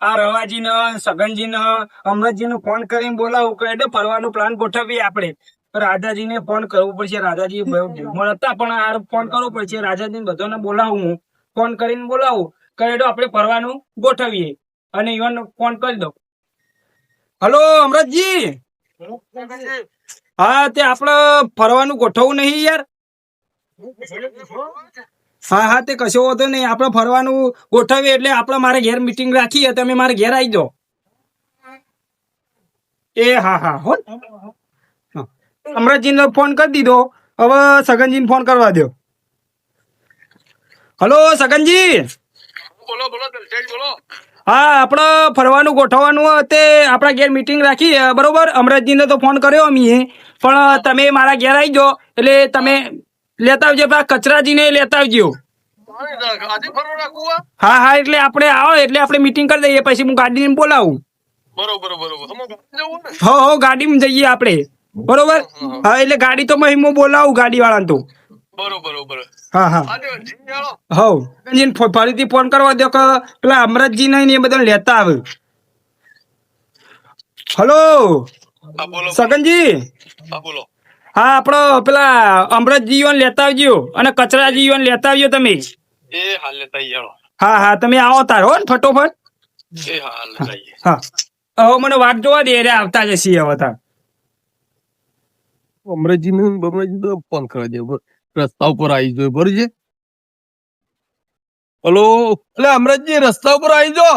આ રવાજી ને સગનજી ને અમરતજી ને ફોન કરીને બોલાવું કે એટલે ફરવાનો પ્લાન ગોઠવીએ આપણે. રાધાજી ને ફોન કરવો પડશે. રાધાજી મળતા પણ આ ફોન કરવો પડશે. રાજાજી ને બધાને બોલાવું હું. ફોન કરીને બોલાવું. કે એટલે આપણે ફરવાનું ગોઠવીએ. અને ઈવન ફોન કરી દો હલો, અમરતજી. હા, તે આપણે ફરવાનું ગોઠવવું નહીં યાર. હા હા તે કશો હોતો નહીં. આપણે ફરવાનું ગોઠવીએ એટલે આપણે મારે ઘેર મીટિંગ રાખીએ. તમે મારે ઘેર આવી જાઓ. એ હા હા હો. અમરતજીને ફોન કરી દીધો. હવે સગનજીને ફોન કરવા દો હલો સગનજી? બોલો બોલો બોલો. હા આપણે ફરવાનું ગોઠવવાનું તે આપણા ઘેર મીટિંગ રાખી બરોબર? અમરતજીને તો ફોન કર્યો અમીએ. પણ તમે મારા ઘેર આવી જાઓ. એટલે તમે લેતા આવજો. કચરાજીને લેતા આવજો. હા હા એટલે આપણે આવો એટલે આપણે મીટિંગ કરી દઈએ પછી હું ગાડી બોલાવું. બરોબર બરોબર. હો હો ગાડીમાં જઈએ આપણે. બરોબર? હા એટલે ગાડી તો હું બોલાવું ગાડી વાળા તો. બરોબર હા હા. હવ ફરીથી ફોન કરવા દો કે પેલા અમરતજી ને એ બધા લેતા આવે. હલો? સગનજી? હા બોલો. હા આપણો પેલા અમરતજી ને લેતા આવજો અને કચરાજી ને લેતા આવજો તમે. એ હાલ લેતા હા હા તમે આવો તાર હો ને ફટોફટ. એ હાલ હા. હવે મને વાત જોવા દે રે આવતા જશે હવે તાર. અમરેજી ને બમરેજી તો ફોન કરી દે રસ્તા ઉપર આવી જો બરોબર છે? હલો? એટલે અમરેજી રસ્તા ઉપર આવી જો.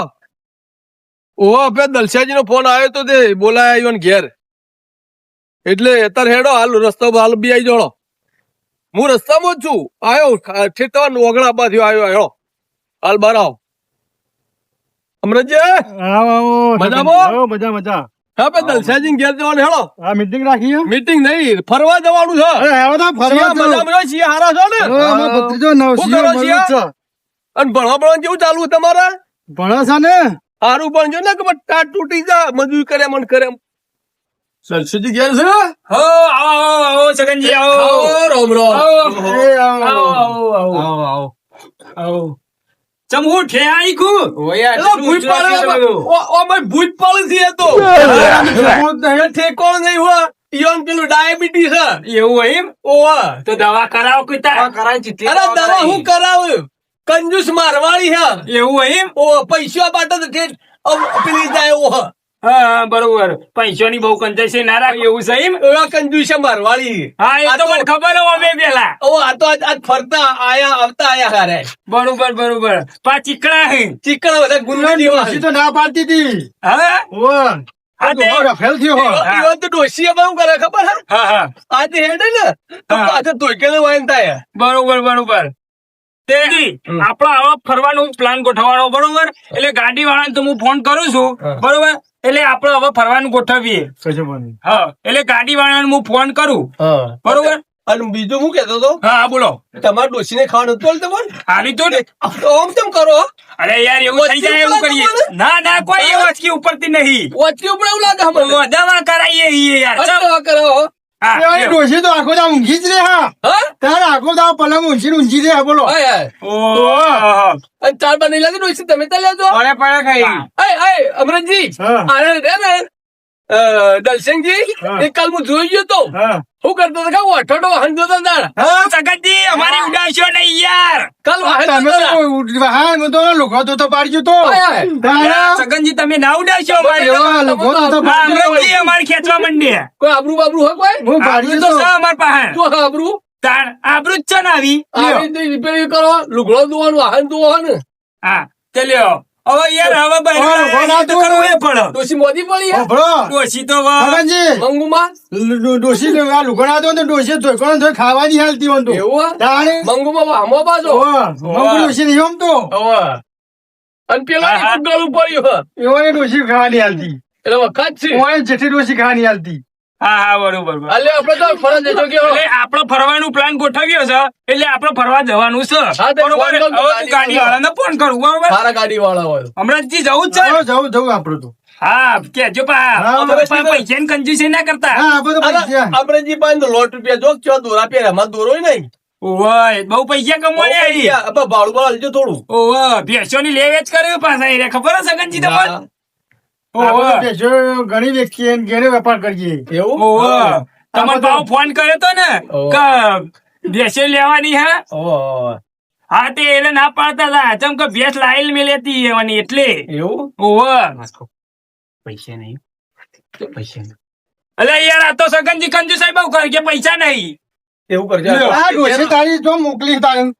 ઓહો આપે દલસાજી નો ફોન આવ્યો તો તે બોલાય આવ્યો ને ઘેર. એટલે એતર હેડો હાલ રસ્તા ઉપર હાલ બી આવી જોડો હું રસ્તામાં જ છું. આવ્યો ઠેઠ તમારા ઓગણા બાજુ આવ્યો આવ્યો હાલ બાર આવો. અમરેશજી મજામાં? મજા મજા. હા પે દલસાજી ઘેર જવાનું હેડો આ મીટિંગ રાખી મીટિંગ નહીં ફરવા જવાનું છે. અરે તો ફરવા મજામાં? હારા છો ને? ભત્રીજો નવસીઓ મળ્યો છે. અને ભણવા ભણવા કેવું ચાલુ છે તમારે? ભણે છે ને? સારું પણ જો ને કે ટાટ તૂટી જા મજૂરી કરે મન કરે. સરસુજી ઘેર છે? હો આવો આવો આવો સગનજી આવો. રામ રામ. આવો એ આવો, આવો આવો. આવો ચમ હું ઠેઆઈ કુ એલો ભૂત પાડે ઓ ઓ મેં ભૂત પાડે છે તો. એ ઠેકોણ નહીં હો. ઈયોન પેલું ડાયાબિટીસ એવું એમ? ઓવા તો દવા કરાવો કોઈ તાર? અરે દવા હું કરાવ? કંજુસ મારવાળી છે. એવું એમ? ઓ પૈસા માટે તો ઠેઠ પેલી જાય ઓ હા બરોબર. બરોબર પૈસાની બહુ કંજેસી ના રાખ. એવું છે એમ? એવા કંજૂસ મારવાળી. હા એ તો મને ખબર હો અમે પેલા. ઓ આ તો આજ ફરતા આયા આવતા આયા હારે. બરોબર બરોબર. પા ચીકણા હે. ચીકણા બધા ગુંડા જેવા. તો ના પાડતી હતી. હા? ઓ ને. બરોબર બરોબર. તે આપડે હવે ફરવાનું પ્લાન ગોઠવવાનો બરોબર? એટલે ગાડી વાળાને તો હું ફોન કરું છું. બરોબર? એટલે આપડે હવે ફરવાનું ગોઠવીએ. હા એટલે ગાડી વાળાને હું ફોન કરું. બરોબર? અને બીજું હું કેતો તો હા બોલો. તમારે ડોશીને ખાવાનું હતું તમે હાલી તો ને. ઓમ તેમ કરો અરે યાર એવું થઈ જાય એવું કરીએ. ના ના કોઈ એ વસ્તી ઉપરથી નહીં. વચ્ચે ઉપર એવું લાગે દવા કરાઈએ યાર. દવા કરો ડોશી તો આખો દાડો ઊંઘી જ રે હા. હા? તારે આખો દાડો પલંગ ઊંચી ઊંચી રહે બોલો. અને ચાર બાર નહીં લાગે ડોશી તમે ત્યાં લેજો. પડે પડે ખાઈ. હા. આને રે ને અ, એ એક કાલ હું જોઈ ગયો તો. હા. શું કરતો હતો ખબર અઠવાડો વાહન જોતો તાર. સગતજી અમારી ઉડાશો નહીં યાર. કાલ વાહન તો તો લોકો તો તો પાડજો તો. હાય હાય. સગનજી તમે ના ઉડાશો અમારી. લોકો તો તો પાડજો. અમારે ખેંચવા મંડી. કોઈ આબરૂ બાબરૂ હોય કોઈ? હું પાડજો તો તો. અમાર પાસે. તો આબરૂ. તાર આબરૂ જ છે ને આવી. રિપેરિંગ કરો. લુગડો ધોવાનું વાહન ધોવાનું. હા તે લ્યો. હવે યાર? કરવું એ ડોશી મોદી પડી હે ડોશી તો હવે ભગવાનજી, મંગુમાં ડોશી ને આ તો ખાવાની હાલતી હોન તો. એવું તાણે? મંગુમાં વામો બાજો મંગુ ડોશી તો. અને પેલા. ગળું પડ્યું ડોશી ખાવાની હાલતી. એટલે વખત છે ઓય જેઠી ડોશી ખાવાની હાલતી. હા હા બરોબર બરોબર. આપણે તો એટલે ફરવાનું પ્લાન ગોઠવ્યો છે એટલે આપડે ફરવા જવાનું છે. બરોબર હવે કર, ગાડી વાળાને. ફોન કરું બરોબર? મારા ગાડી વાળા હોય હમણાં જી જવું જ છે? જવું જાઓ, જાઓ તો. હા કેજો પા. પૈસા ની કંજૂસી ના કરતા. આપણે. આપણે જી પાંચ લોટ રૂપિયા જો ચો દોરા પહેર્યા માં દોરો નહીં. ઓય બહુ પૈસા કમાયા. આપણે ભાડું ભાડું થોડું. ઓવે ભેંસોની લે વેચ કર્યું પાછા એને ખબર હશે ગંજી. આપણે ભેંસો ઘણી વેચીએ ઘેરે વેપાર કરીએ. એવું? તમારો ભાવ ફોન કર્યો તો ને? કે ભેસે લેવાની હા? હા તે એને ના પાડતા હતા. ચમ કે ભેસ લાઈલ મેલેતી એવાની એટલે. એવું? ઓવે પૈસા નહીં. પૈસા અલે યાર આ તો સગનજી કંજુ સાહેબ આવું કર કે પૈસા નહીં? એવું કરજો. આ ડોશી તારી જો મોકલી તારી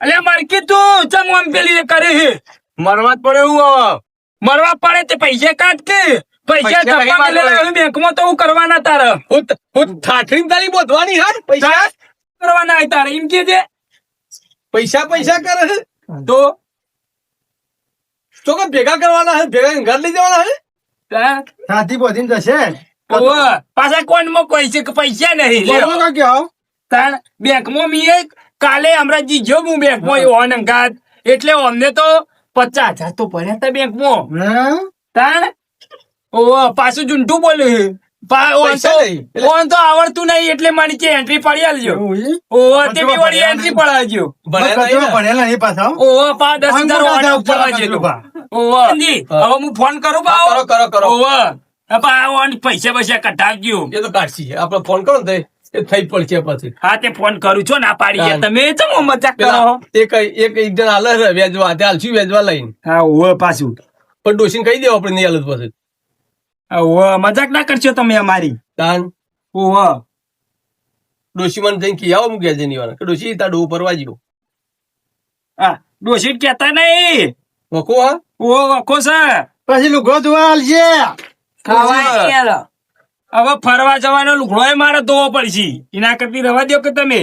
અલે મરકી તું ચમ ઓમ પેલી કરે છે? મરવા પડે એવું હવે. મરવા પડે તે પૈસા કાઢતે પૈસા ધપ્પા. મેલેલા બેંકમાં તો હું કરવાના તારે. હું હું તારી બોધવાની હા પૈસા? કરવાના હોય તારે એમ કે છે? પૈસા પૈસા કરે તો? તો કે ભેગા કરવાના હે ભેગા ઘર લઈ જવાના હે? સાથી બોધીને જશે. પાછા કોનમાં કોઈ છે કે પૈસા નહીં લે? કયો તાણ બેંકમાં મી એક કાલે હમણાં જીજો હું બેંકમાં ઓન અંગાત એટલે અમને તો પચાસ હજાર તો ભર્યા હતા બેંકમાં. તાણ? ઓ પાછું જુંઠું બોલ્યું ઓન તો આવડતું નહીં એટલે મારી કે એન્ટ્રી પડી આલજો. ઓ તે બી વળી એન્ટ્રી. પડાવજો? ભણેલા નહીં પાછા ઓ પા દસ હજાર ઉપર હા. હવે હું ફોન કરું કરો, કરો, કરો. પૈસા પૈસા કટાવજો એ તો કાઢશી. આપણે ફોન કરો ને થઈ પડશે પછી. હા તે ફોન કરું છો ના પાડી તમે ચમ મજાક કરો એક એક એક જણ હાલે છે વેચવા તે હાલશું વેચવા લઈને. હા ઓવે પાછું. પણ ડોસીને કહી દેવા આપણે નહીં હાલત પછી ઓવે મજાક ના કરશો તમે અમારી. તાન. ઓવે ડોશી મને જઈને કહી આવો મૂકે છે વાળા કે ડોશી તાર ડોહ પરવા જીવો હા ડોસી કેતા નહીં. વખો હા? ઓ વખો છે. પછી લુગો ધોવા આલજે ઓવે. હવે ફરવા જવાનો લુગડો મારે ધોવો પડશે. એના કરતી રવા દો કે તમે?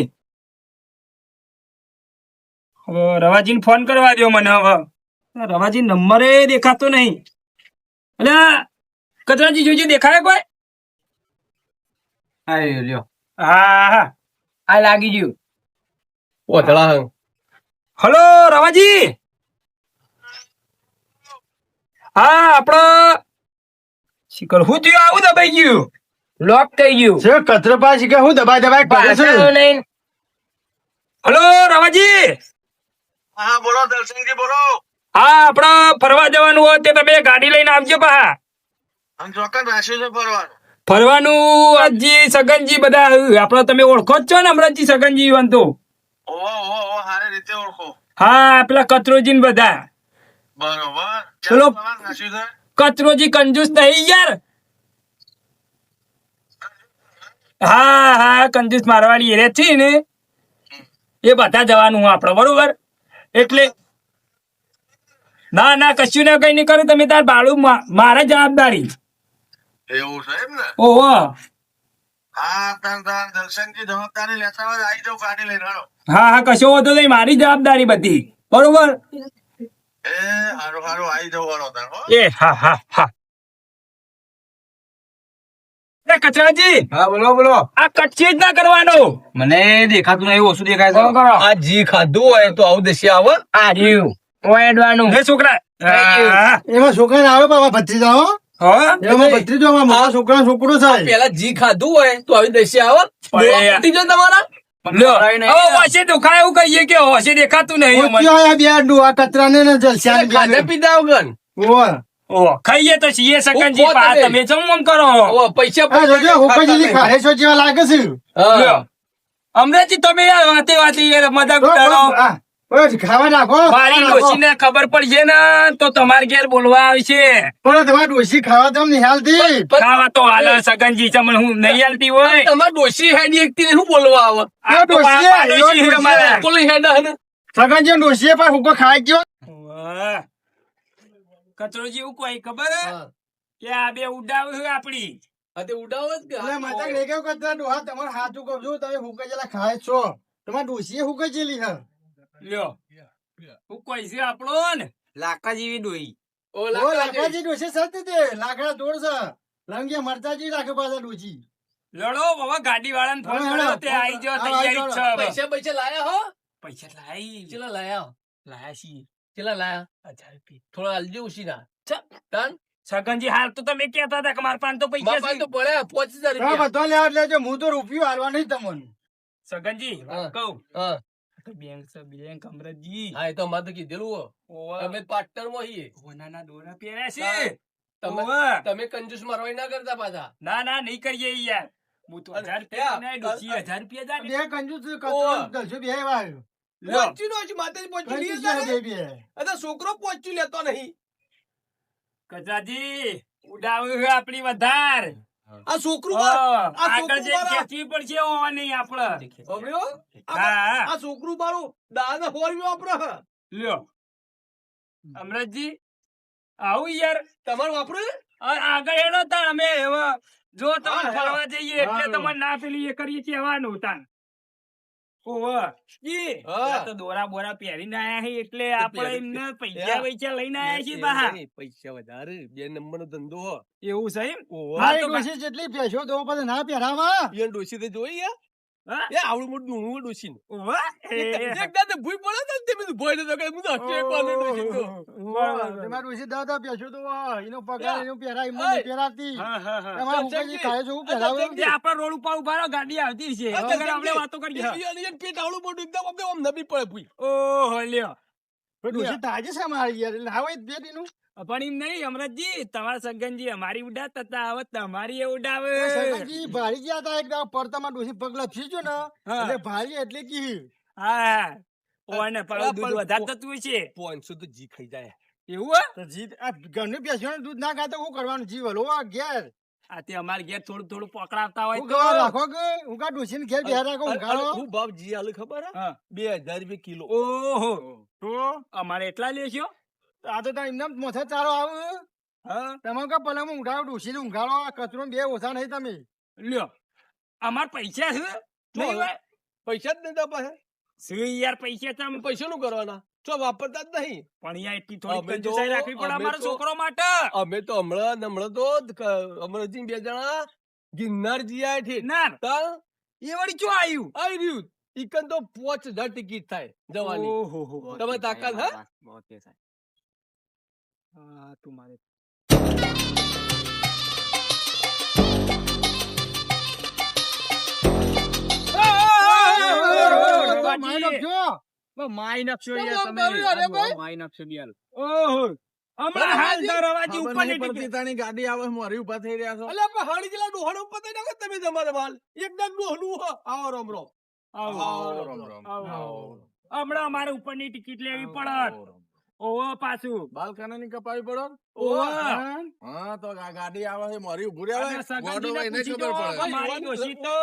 હવે રવાજીને ફોન કરવા દો મને હવે. રવાજી નંબરે દેખાતો નહીં. એટલે કચરાજી જોઈજો દેખાય કોઈ? હા હા. આ લાગી ગયું. ઓથળા હંગ. હલો રવાજી? હા આપડો શીકર હું થયું? આવું દબાઈ ગયું. લોક થઈ ગયું. છે કચરો પાછી કે હું દબાઈ દબાઈ કરે છે? હલો રવાજી? હા બોલો દર્શનજી બોલો. હા આપડે ફરવા જવાનું હોય તે તમે ગાડી લઈને આવજો પા આમ ચોક્કસ રાખ્યું છે ફરવાનું. ફરવાનું અજી સગનજી બધા આપડે તમે ઓળખો જ છો ને હમણાંજી સગનજી ઓળખો. હા પેલા કચરોજી ને બધા. બરોબર. ચલો. કચરોજી કંજૂસ નહીં યાર. હા હા કંજૂસ મારવાડી એરે છે ને. એ બધા જવાનું આપણે બરોબર? એટલે ના ના કશું ના કઈ નહીં કરું તમે તાર ભાડું મારા જવાબદારી. એવું છે એમ ને? ઓહો. હા હા હા કશો વાંધો નહીં મારી જવાબદારી બધી. બરોબર? એ હારો હારો આવી હો. એ હા હા હા. એ કચરાજી! હા બોલો બોલો. આ કચ્છી જ ના કરવાનો. મને દેખાતું નહીં ઓછું દેખાય કોણ આ જી ખાધું હોય તો આવું દેશી આવે. આ રહ્યું. ઓએડવાનું હે છોકરા. એમાં છોકરા આવે બાબા ભત્રીજા હો? હા? એમાં ભત્રીજો આમાં મોટા છોકરા છોકરો છે પેલા જી ખાધું હોય તો આવી દેશી આવે. તમારા. દેખાતું નહીં ડોહા ને ખાધા પીધા વગર. ખાઈએ તો છીએ સકનજી પા તમે. તમે કરો ઓ, પૈસા આ જોજો હુકમજી ખારે છો જેવા લાગે છે હા. અમરેજી તમે યાર વાતે વાતે યાર મજાક તો, ઉડાડો આ, ઓય, ખાવા નાખો મારી ખાવા ખબર પડશે ને તો તમારે ઘેર બોલવા આવશે પણ તમારે ડોશી ખાવા તો નિહાલતી હાલતી ખાવા તો હાલ સગનજી ચમન હું નહીં હાલતી હોય તમારે ડોશી હેડી એકતી ને શું બોલવા આવે આ ડોશી, ડોશી. અમારા. બોલી હેડા હે ને. સગન જે ડોશીએ પણ હુકો ખાઈ ગયો વાહ. કચરોજી એવું કોઈ ખબર કે આ બે ઉડાવ છે આપડી અતે ઉડાવ જ કે અલે માતા લે ગયો કચરા ડોહા તમાર હાચું કહું છું તમે હુકે જેલા ખાય છો. તમાર ડોશીએ હુકે જેલી હે લ્યો. હું કોઈ છે આપણો ને? લાકા જેવી ડોઈ ઓ, લાકા જેવી. લાકડાજી સત તે. લાકડા દોડ છે. લંગિયા મરચાજી રાખે પાછા ડોસી લડો બાબા ગાડી વાળાને ફોન હા, કર્યો તે આવી જાઓ તૈયારી છે પૈસા પૈસા લાયા હો? પૈસા લાઈ ચેલા લાયા? લાયા છીએ. ચેલા લાયા. હજાર રૂપિયા. થોડા આલજો ઉસીના ચા. તાન? સગનજી હાલ તો તમે કહેતા હતા કે મારા પાસે તો પૈસા તો પડ્યા પાંચ હજાર હા રૂપિયા. બધો લેવા લેજો હું તો રૂપિયો હાલવા નહીં તમને. સગનજી કહું. હા. તો બેંક છે બેંક અમરતજી. હા એ તો મત કીધેલું અમે પાર્ટનરમાં છીએ સોનાના દોરા પહેર્યા છે. તમે તમે કંજૂસ મારવાય ના કરતા પાછા. ના ના નહીં કરીએ યાર. હું તો હજાર રૂપિયા હજાર રૂપિયા જા બે કંજૂસ. કચરો બે આવ્યો છોકરો પહોંચ્યું લેતો નહીં. કચાજી ઉડાવ્યું છે આપણી વધાર. આ છોકરું આગળ છોકરું ખેંચવી પડશે? આ- છોકરું મારું હોરવ્યું વાપરે લ્યો. અમરતજી આવું યાર. તમારું વાપરું આગળ એનો તા અમે હવે જો તમે ફરવા જઈએ એટલે તમારે ના પેલી એ કરીએ કહેવાનું એવા ઓહો જી હા. આ તો દોરા બોરા પહેરીને આયા છે એટલે આપણે એમને પૈસા પૈસા લઈને આયા છીએ બહાર. પૈસા વધારે. બે નંબર નો ધંધો એવું સાહેબ. તો જેટલી ભેંસો દો પછી ના પહેરાવા? ડોશી તે જોઈ? હા? એ આવડું મોટું ડુંગળું ડોશીને. ઓહો, એ, ભૂઈ પડે તો તે બધું ભોય નતો કરે. હું તો હસી એક વાર તો. બરાબર. તમારી દાદા ભેંસો તો એનો પગાર એનો પહેરાય પહેરાતી. તમારા પહેરાવે જગજી. આપણા રોડ ઉપર ઊભા રહો, ગાડી આવતી છે આપણે વાતો કરીએ પેટ આવડું મોટું એકદમ આમ આમ નબી પડે ભૂઈ. ઓહો લ્યો તાજી છે મારી યાર એટલે હવે પણ એમ નહીં અમરતજી તમારા સગનજી અમારી ઉડાડતા હતા હવે તમારી એ ઉડાવે. સરપંચજી ભારી ગયા હતા એક પડતામાં ડોશી પગ લપસી ને. એટલે ભારી એટલે કી. હા ઓને દૂધ વધારે થતું છે. પોનસો તો જી ખાઈ જાય. એવું તો જીત આ ઘરનું બેસવાનું દૂધ ના ખાતો શું કરવાનું? જીવ હલો આ ઘેર. આ તે અમારે ઘેર થોડું થોડું પકડાવતા હોય તો. રાખો કે? હું કા ડોશીને ઘેર બેહા રાખો ઉગાડો હું ભાવ જી આલે ખબર હે? હા. બે હજાર રૂપિયા કિલો. ઓહો. તો? અમારે એટલા લેશો આ તો તા એમને મોથે ચારો આવે હા? તમે કા પલંગમાં ઊંઘાડો ડોશીને ઉગાડો આ કચરો બે ઓછા નહીં તમે. લ્યો. અમાર પૈસા છે. નહીં હોય? પૈસા જ નહીં તો પાસે યાર પૈસા તમે પૈસા નું કરવાના. ચો વાપરતા જ નહીં પણ અહીંયા એટલી થોડી તો- કંજુસાઈ રાખવી પડે અમે અમારા છોકરો માટે અમે તો હમણાં હમણાં તો અમરજી બે જણા ગિરનાર જીયા છે ના એ વળી ચો આવ્યું આવી રહ્યું ઈકન તો પોચ હજાર ટિકિટ થાય જવાની ઓહો તમે તાકાત હે હા તું મારે મારી નાખજો. માઈ કેમ યાર તમે? માઈ યાર. ઓહો. હમણાં હાલ ઉપરની ટિકિટ ગાડી આવે મોરી ઊભા થઈ રહ્યા છો. અલ્યા પણ હાડી જેટલા ડોહાડો ઉપર થઈ નાખો તમે તમારે માલ એકદમ ડોહલું હો. આવો રોમ રોમ. આવો, આવો, આવો. હમણાં અમારે ઉપરની ટિકિટ લેવી પડત. ઓહો પાછું. બાલકાના ની કપાવી પડો ઓહો હા. તો ગાડી આવે છે મારી ઉભું રહે ગોડો ભાઈ ને ખબર પડે. મારી ડોશી તો.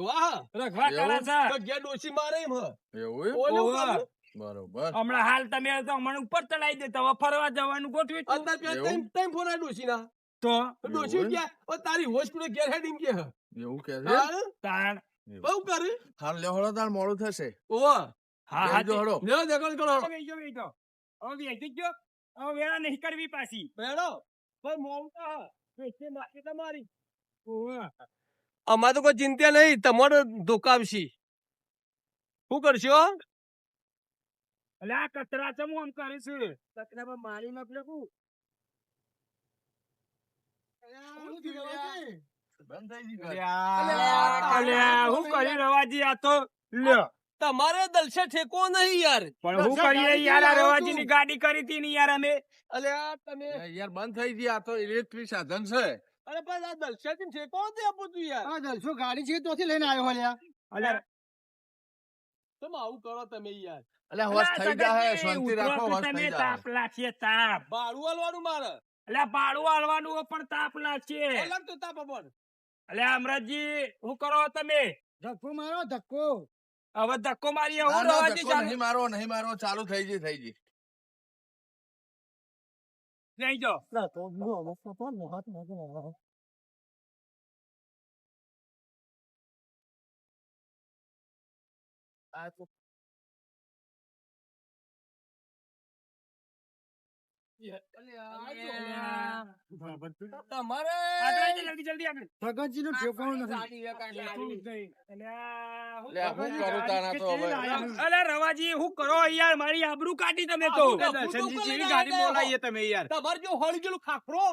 વાહ રખવા કરે છે તો ગયા ડોશી મારે એમ એવું. ઉપર. બરોબર. હમણાં હાલ તમે તો હમણાં ઉપર ચડાઈ દેતા હવે ફરવા જવાનું ગોઠવી એવું? ટાઈમ ટાઈમ ફોન આ ડોશીના. તો? તો ડોશી ગયા ઓ તારી હોસ્પિટલ ગેર હેડિંગ કે એવું કે છે? તાણ. બહુ કરે? હાલ લેવડો તાર મોડું થશે. ઓવા હા હા જો હળો. લ્યો દેખો કરો. હવે જ જો. હવે વેળા નહીં કરવી પાછી. બેડો પણ મોમ તો. પેટે નાખી તમારી અમારે તો કોઈ ચિંતા નહીં તમારો ધોકાવશી. શું કરશો? એટલે આ કચરા છે હું આમ કરીશું છું? કચરા પર મારી નાખ નાખું. ગયું. હું કરી રવાજી આ તો? લ્યો. તમારે દલશે ઠેકો નહીં યાર. પણ હું કરીએ યાર આ રવાજી ની ગાડી કરી હતી ને યાર અમે. અલ્યા તમે યાર બંધ થઈ ગઈ. આ તો ઇલેક્ટ્રિક સાધન છે. અરે પણ આ દલશે થી ઠેકો નથી આપું તું યાર. આ દલશો ગાડી છે તોથી લઈને આવ્યો હલ્યા અલે તમે આવું કરો તમે યાર. અલે અલ્યા, હોશ થઈ જાય શાંતિ રાખો હોશ થઈ જાય તાપ લાગશે તાપ. ભાડું આલવાનું મારે. અલે ભાડું હાલવાનું પણ તાપ લાગશે. અલગ તો તાપ પણ અલે અમરતજી હું કરો તમે? ધક્કો મારો ધક્કો. હવે ધક્કો મારી હું રવાજી ચાલુ નહીં મારો નહીં મારો ચાલુ થઈ ગઈ થઈ ગઈ. નહીં જો ના તો નો જલ્દી પણ નું ઠેકાણું નથી અલ્યા, હું લે, હું કરું તાણા તો રવાજી હું કરો યાર? મારી આબરૂ કાઢી તમે તો. ગાડી બોલાવીએ તમે યાર? તમારે જો હળી ગયેલું ખાખરો?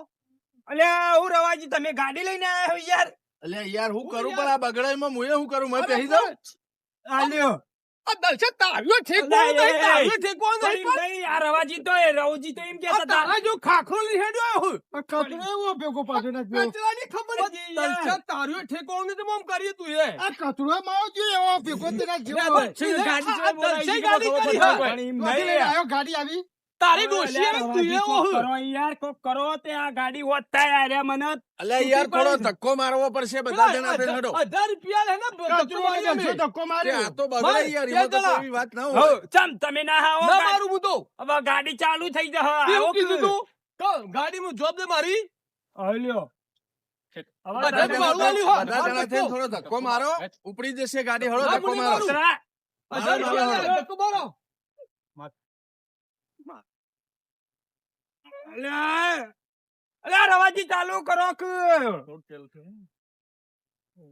અલ્યા હું રવાજી તમે ગાડી લઈને આવ્યા યાર? અલ્યા યાર હું કરું પણ આ બગડાઈમાં મુએ હું કરું? મેં પહેરી દઉં આલ્યો આ દલસા તારું ઠેકવાનું નહીં, એ, તારું એ. નહીં, નહીં, પણ રવાજી તો એ રવજી તો એમ કહેતા તારા જો ખાખરો લઈ હું. આ એવો ભેગો પાછો ના થયો. કચરાની ખબર જ યાર. દલસા તારું ઠેકવાનું નહીં તો આમ કરીએ તું એ આ કચરો મારો જો એવો ભેગો તેના જેવો. બરાબર. ગાડી આ ચલાવી બોલાવી દલસાઈ છે, ગાડી કરી પડે. હા. પણ એમ ક્યાંથી નહીં. લઈને ગાડી આવી તારી ડોશી આવે તું એવો. કરો યાર કોક કરો તે આ ગાડી હોત યાર મને. અલે યાર થોડો ધક્કો મારવો પડશે બધા જણા થઈને હેડો. અઢાર રૂપિયા લે ને કચરો ધક્કો મારી ધક્કો તે માર્યો આ તો બગડે યાર એ તો કોઈ વાત ના હોય. ચમ તમે ના આવો ના મારું હું હવે ગાડી ચાલુ થઈ જશે આવો કીધું કે- તું? ગાડી ગાડીમાં જોબ દે મારી? હલ્યો. થોડો ધક્કો મારો. ઉપડી જશે ગાડી હળો ધક્કો મારો. ધક્કો મારો. અલ્યા અલ્યા, રવાજી ચાલુ કરો કે.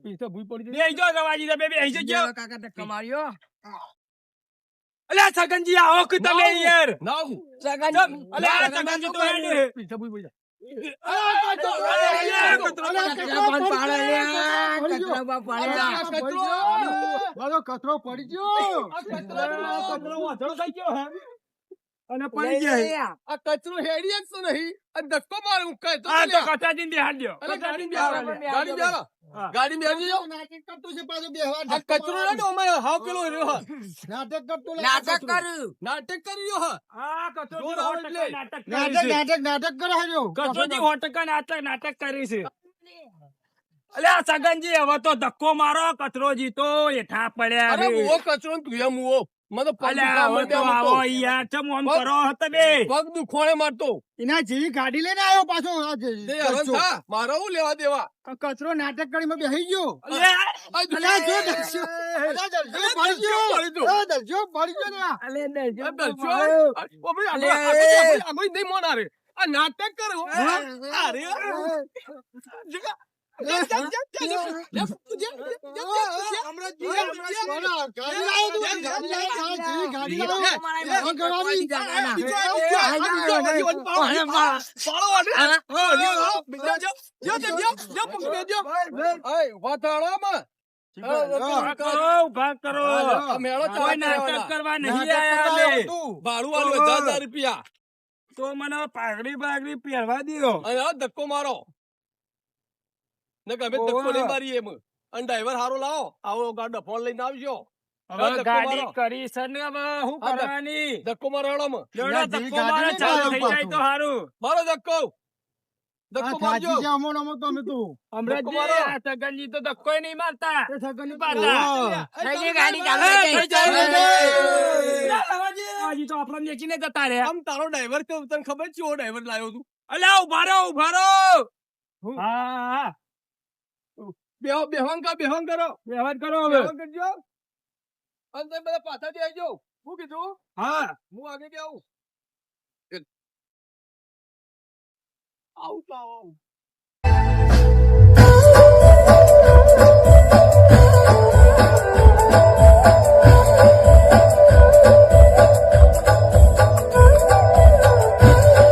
પૈસા ભૂઈ પડી બેહી જાઓ રવાજી તમે બેહી જજો. કાકા ધક્કો માર્યો અલ્યા છગનજી આવો કે તમે યાર. ના હું. અલ્યા આ તો હેડે. પૈસા ભૂઈ પડી કચરો, પડી ગયો. કચરા વાંધો થઈ ગયો હે. અને પડી જાય આ કચરો હેડી જ તો નહીં અને ધક્કો મારું કહે તો આ તો લ્યા. કચાજીને બેહાડ દ્યો. ગાડી. ગાડી બેહાડો. ગાડી બેહાડી જાઓ. નાટક કરતો છે પાછો બેહવા આ કચરો ના દો, હાવ કિલો રહ્યો નાટક કરતો નાટક કર નાટક કર્યો હા. આ કચરો. નાટક નાટક નાટક નાટક કરે છે કચરો કચરોજી હોટકા નાટક નાટક કરી છે અલે સગનજી હવે તો ધક્કો મારો કચરોજી તો એઠા પડ્યા અરે ઓ કચરો તું એમ મુઓ. મને પગ અલ્યા હવે તો દુખાવા આવો માંડ્યા યાર ચમ આમ પગ- કરો તમે. પગ દુખોણે મારતો. એના જેવી ગાડી લઈને આવ્યો પાછો. હું લેવા દેવા? કચરો નાટક કરી દર્શો પડી ગયો. નાટક કરે. હજાર રૂપિયા તો મને પાઘડી પાઘડી પહેરવા દો ધક્કો મારો ને કે અમે. ધક્કો મારીએ એમ. અને ડ્રાઈવર હારો લાવો. આવો ગાડો ફોન લઈને આવજો. હવે ગાડી કરી છે ને હવે શું કરવાની? ધક્કો મારો. લેવડો ધક્કો મારે ચાલુ થઈ જાય તો. હારું. મારો ધક્કો. ધક્કો મારજો. અમો તો અમે તો. અમરાજી આ સગનજી તો ધક્કોય નહીં મારતા. એ. ગાડી ચાલુ. થઈ જાય. તો જતા આમ તારો ડ્રાઈવર તો તને ખબર છે ઓ ડ્રાઈવર લાવ્યો તું? અલ્યા ઊભા રહો ઊભા રહો. હા હા. બેહો બેહવાન કા બેહવાન કરો. વ્યવહાર કરો હવે. કરજો. અને તમે બધા પાછાથી આવજો હું કીધું? હા. હું આગળ આવું આવું તો આવું